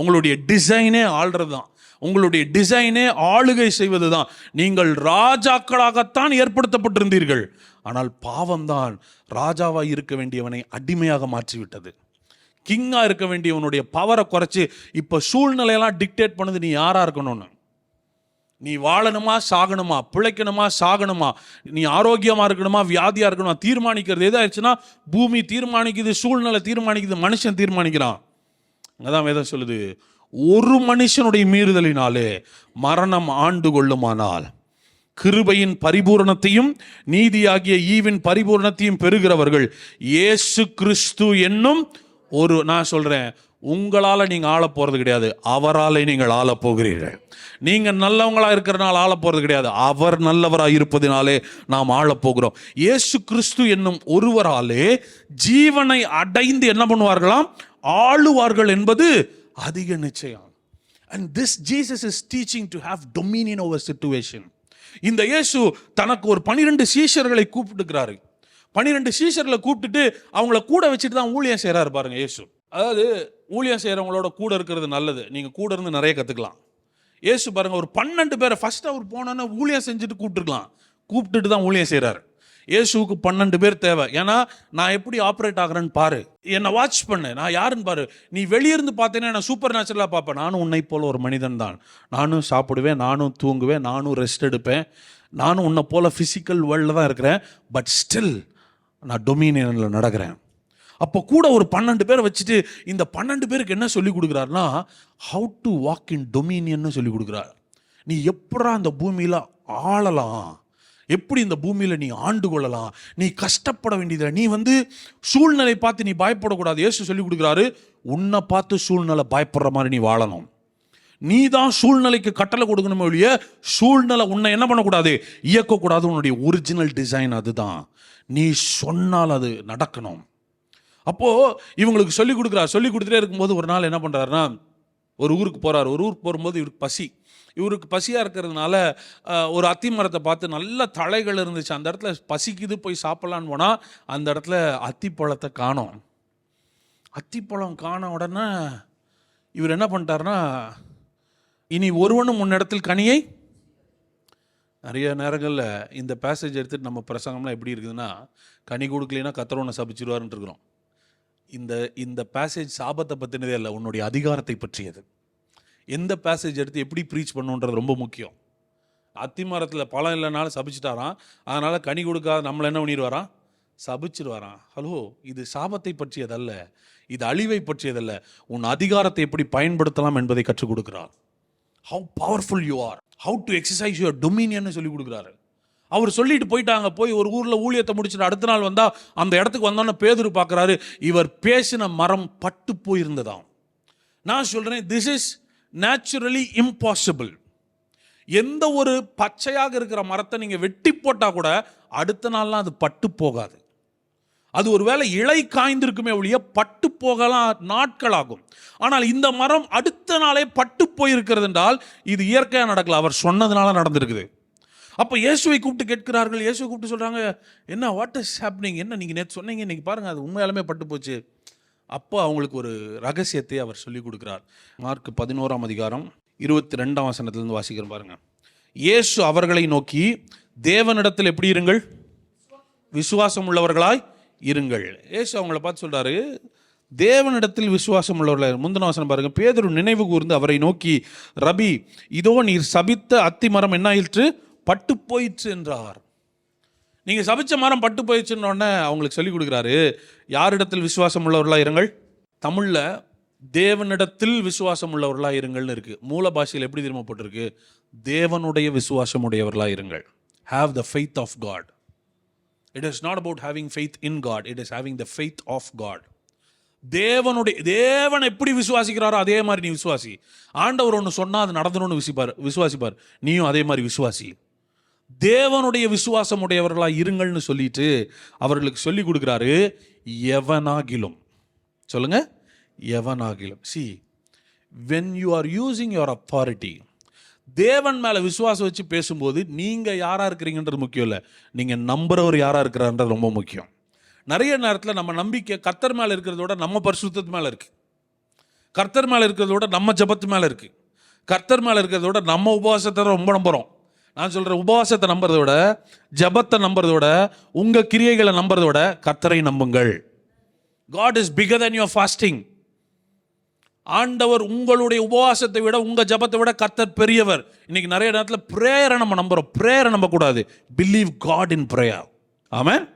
உங்களுடைய டிசைனே ஆள்றது தான் உங்களுடைய டிசைனே ஆளுகை செய்வது தான் நீங்கள் ராஜாக்களாகத்தான் ஏற்படுத்தப்பட்டிருந்தீர்கள். ஆனால் பாவம்தான் ராஜாவாக இருக்க வேண்டியவனை அடிமையாக மாற்றிவிட்டது. கிங்காக இருக்க வேண்டியவனுடைய பவரை குறைச்சி இப்போ சூழ்நிலையெல்லாம் டிக்டேட் பண்ணுது நீ யாராக இருக்கணும்னு. நீ வாழணுமா சாகணுமா பிழைக்கணுமா சாகணுமா நீ ஆரோக்கியமாக இருக்கணுமா வியாதியாக இருக்கணுமா தீர்மானிக்கிறது எதாச்சுன்னா பூமி தீர்மானிக்குது சூழ்நிலை தீர்மானிக்குது மனுஷன் தீர்மானிக்கிறான். அதான் வேதம் சொல்லுது ஒரு மனுஷனுடைய மீறுதலினாலே மரணம் ஆண்டு கொள்ளுமானால் கிருபையின் பரிபூரணத்தையும் நீதியாகிய ஈவின் பரிபூரணத்தையும் பெறுகிறவர்கள் இயேசு கிறிஸ்து என்னும் ஒரு நான் சொல்கிறேன் உங்களால் நீங்கள் ஆள போகிறது கிடையாது. அவரால் நீங்கள் ஆள போகிறீர்கள். நீங்கள் நல்லவங்களாக இருக்கிறனால ஆள போகிறது கிடையாது. அவர் நல்லவராக இருப்பதினாலே நாம் ஆள போகிறோம். இயேசு கிறிஸ்து என்னும் ஒருவராலே ஜீவனை அடைந்து என்ன பண்ணுவார்களாம்? ஆளுவார்கள் என்பது அதிக நிச்சயம். And this Jesus is teaching to have dominion over situation இந்த இயேசு தனக்கு ஒரு பனிரெண்டு சீஷர்களை கூப்பிட்டுக்கிறாரு. பனிரெண்டு சீஷர்களை கூப்பிட்டுட்டு அவங்கள கூட வச்சுட்டு தான் ஊழியம் செய்கிறாரு பாருங்க இயேசு. அதாவது ஊழியம் செய்கிறவங்களோட கூட இருக்கிறது நல்லது. நீங்கள் கூட இருந்து நிறைய கற்றுக்கலாம் ஏசு பாருங்கள் ஒரு பன்னெண்டு பேரை ஃபர்ஸ்ட் அவர் போனோன்னே ஊழியம் செஞ்சுட்டு கூப்பிட்டுருக்கலாம். கூப்பிட்டுட்டு தான் ஊழியம் செய்கிறாரு இயேசுவுக்கு பன்னெண்டு பேர் தேவை. ஏன்னா நான் எப்படி ஆப்ரேட் ஆகிறேன்னு பாரு. என்னை வாட்ச் பண்ணு. நான் யாருன்னு பாரு. நீ வெளியிருந்து பார்த்தேன்னா நான் சூப்பர் நேச்சுரலாக பார்ப்பேன். நானும் உன்னை போல ஒரு மனிதன் தான். நானும் சாப்பிடுவேன் நானும் தூங்குவேன் நானும் ரெஸ்ட் எடுப்பேன். நானும் உன்னை போல ஃபிசிக்கல் வேர்ல்டில் தான் இருக்கிறேன். பட் ஸ்டில் நான் டொமினியனில் நடக்கிறேன். அப்போ கூட ஒரு பன்னெண்டு பேரை வச்சுட்டு இந்த பன்னெண்டு பேருக்கு என்ன சொல்லி கொடுக்குறாருன்னா ஹவு டு வாக் இன் டொமினியன்னு சொல்லி கொடுக்குறாரு. நீ எப்படா அந்த பூமியில் ஆளலாம்? எப்படி இந்த பூமியில் நீ ஆண்டு கொள்ளலாம்? நீ கஷ்டப்பட வேண்டியதில்லை. நீ வந்து சூழ்நிலை பார்த்து நீ பயப்படக்கூடாது. ஏசு சொல்லி கொடுக்குறாரு உன்னை பார்த்து சூழ்நிலை பயப்படுற மாதிரி நீ வாழணும். நீ தான் சூழ்நிலைக்கு கட்டளை கொடுக்கணுமே ஒழிய சூழ்நிலை உன்னை என்ன பண்ணக்கூடாது? இயக்கக்கூடாது. உன்னுடைய ஒரிஜினல் டிசைன் அதுதான். நீ சொன்னால் அது நடக்கணும். அப்போது இவங்களுக்கு சொல்லி கொடுக்குறாரு சொல்லி கொடுத்துட்டே இருக்கும்போது ஒரு நாள் என்ன பண்ணுறாருன்னா ஒரு ஊருக்கு போகிறார் ஒரு ஊருக்கு போகும்போது இவருக்கு பசி. இவருக்கு பசியாக இருக்கிறதுனால ஒரு அத்தி மரத்தை பார்த்து நல்ல தழைகள் இருந்துச்சு. அந்த இடத்துல பசிக்குது போய் சாப்பிட்லான்னு போனால் அந்த இடத்துல அத்திப்பழத்தை காணோம். அத்திப்பழம் காண உடனே இவர் என்ன பண்ணிட்டாருன்னா இனி ஒருவனும் முன்னிடத்தில் கனியை நிறைய நேரங்களில் இந்த பேசேஜ் எடுத்துகிட்டு நம்ம பிரசங்கம்லாம் எப்படி இருக்குதுன்னா கனி கொடுக்கலைன்னா கத்திரவனை சபிச்சிருவாருன்ட்டு இருக்கிறோம். இந்த இந்த பேசேஜ் சாபத்தை பற்றினதே இல்லை உன்னுடைய அதிகாரத்தை பற்றியது. எந்த பேசேஜ் எடுத்து எப்படி ப்ரீச் பண்ணுன்றது ரொம்ப முக்கியம். அத்திமரத்தில் பழம் இல்லைனாலும் சபிச்சிட்டாராம். அதனால் கனி கொடுக்காத நம்மளை என்ன பண்ணிடுவாராம்? சபிச்சிடுவாராம் ஹலோ இது சாபத்தை பற்றியதல்ல. இது அழிவை பற்றியதல்ல. உன் அதிகாரத்தை எப்படி பயன்படுத்தலாம் என்பதை கற்றுக் கொடுக்கிறார். How powerful you are how to exercise your டொமினியன்னு சொல்லி கொடுக்குறாரு. அவர் சொல்லிட்டு போயிட்டாங்க. போய் ஒரு ஊரில் ஊழியத்தை முடிச்சுட்டு அடுத்த நாள் வந்தால் அந்த இடத்துக்கு வந்தோன்னே பேதுரு பார்க்குறாரு இவர் பேசின மரம் பட்டு போயிருந்ததாம். நான் சொல்கிறேன் திஸ் இஸ் நேச்சுரலி இம்பாசிபிள் எந்த ஒரு பச்சையாக இருக்கிற மரத்தை நீங்கள் வெட்டி போட்டால் கூட அடுத்த நாள்லாம் அது பட்டு போகாது. அது ஒருவேளை இலை காய்ந்திருக்குமே ஒழிய பட்டு போகலாம் நாட்கள் ஆகும் ஆனால் இந்த மரம் அடுத்த நாளே பட்டு போயிருக்கிறது என்றால் இது இயற்கையாக நடக்கல. அவர் சொன்னதுனால நடந்திருக்குது. அப்போ இயேசுவை கூப்பிட்டு கேட்கிறார்கள். இயேசுவை கூப்பிட்டு சொல்கிறாங்க என்ன வாட் இஸ் ஹேப்னிங் என்ன நீங்கள் நேற்று சொன்னீங்க இன்றைக்கி பாருங்கள் அது உண்மையாலுமே பட்டு போச்சு. அப்போ அவங்களுக்கு ஒரு ரகசியத்தை அவர் சொல்லிக் கொடுக்கிறார். மார்க் பதினோராம் அதிகாரம் இருபத்தி ரெண்டாம் வசனத்துலேருந்து வாசிக்கிறோம் பாருங்க. இயேசு அவர்களை நோக்கி தேவனிடத்தில் எப்படி இருங்கள்? விசுவாசம் உள்ளவர்களாய் இருங்கள். இயேசு அவங்கள பார்த்து சொல்கிறாரு தேவனிடத்தில் விசுவாசம் உள்ளவர்கள் முந்தின வசனம் பாருங்கள் பேதொரு நினைவு கூர்ந்து அவரை நோக்கி ரபி இதோ நீர் சபித்த அத்தி மரம் என்ன ஆயிற்று பட்டு போயிற்று என்றார். நீங்கள் சபிச்ச மரம் பட்டு போயிடுச்சுன்னொடனே அவங்களுக்கு சொல்லிக் கொடுக்குறாரு. யாரிடத்தில் விசுவாசம் உள்ளவர்களாக இருங்கள்? தமிழில் தேவனிடத்தில் விசுவாசம் உள்ளவர்களாக இருங்கள்னு இருக்குது மூல பாஷையில் எப்படி திரும்ப போட்டிருக்கு? தேவனுடைய விசுவாசம் உடையவர்களாக இருங்கள். Have the faith of God it is not about having faith in God it is having the faith of God தேவனுடைய தேவன் எப்படி விசுவாசிக்கிறாரோ அதே மாதிரி நீ விசுவாசி. ஆண்டவர் ஒன்று சொன்னால் அது நடந்துரும்னு விசிப்பார் விசுவாசிப்பார். நீயும் அதே மாதிரி விசுவாசி. தேவனுடைய விசுவாசம் உடையவர்களாக இருங்கள்னு சொல்லிட்டு அவர்களுக்கு சொல்லி கொடுக்குறாரு எவனாகிலும். சொல்லுங்க எவனாகிலும். See when you are using your authority தேவன் மேலே விசுவாசம் வச்சு பேசும்போது நீங்கள் யாராக இருக்கிறீங்கன்றது முக்கியம் இல்லை. நீங்கள் நம்புறவர் யாராக இருக்கிறான்றது ரொம்ப முக்கியம். நிறைய நேரத்தில் நம்ம நம்பிக்கை கர்த்தர் மேலே இருக்கிறத விட நம்ம பரிசுத்தத்து மேலே இருக்குது கர்த்தர் மேலே இருக்கிறத விட நம்ம ஜெபத்து மேலே இருக்குது கர்த்தர் மேலே இருக்கிறத விட நம்ம உபவாசத்தை ரொம்ப நம்புகிறோம் நான் சொல்கிறேன் உபவாசத்தை நம்புறதோட விட ஜெபத்தை நம்புறதை விட உங்கள் கிரியைகளை நம்புறதோட விட கர்த்தரை நம்புங்கள். God is bigger than your fasting ஆண்டவர் உங்களுடைய உபவாசத்தை விட உங்க ஜெபத்தை விட கர்த்தர் பெரியவர். இன்னைக்கு நிறைய நேரத்தில் ப்ரேயரை நம்ம நம்புறோம். ப்ரேயரை நம்பக்கூடாது. பிலீவ் காட் இன் ப்ரேயர் ஆமாம்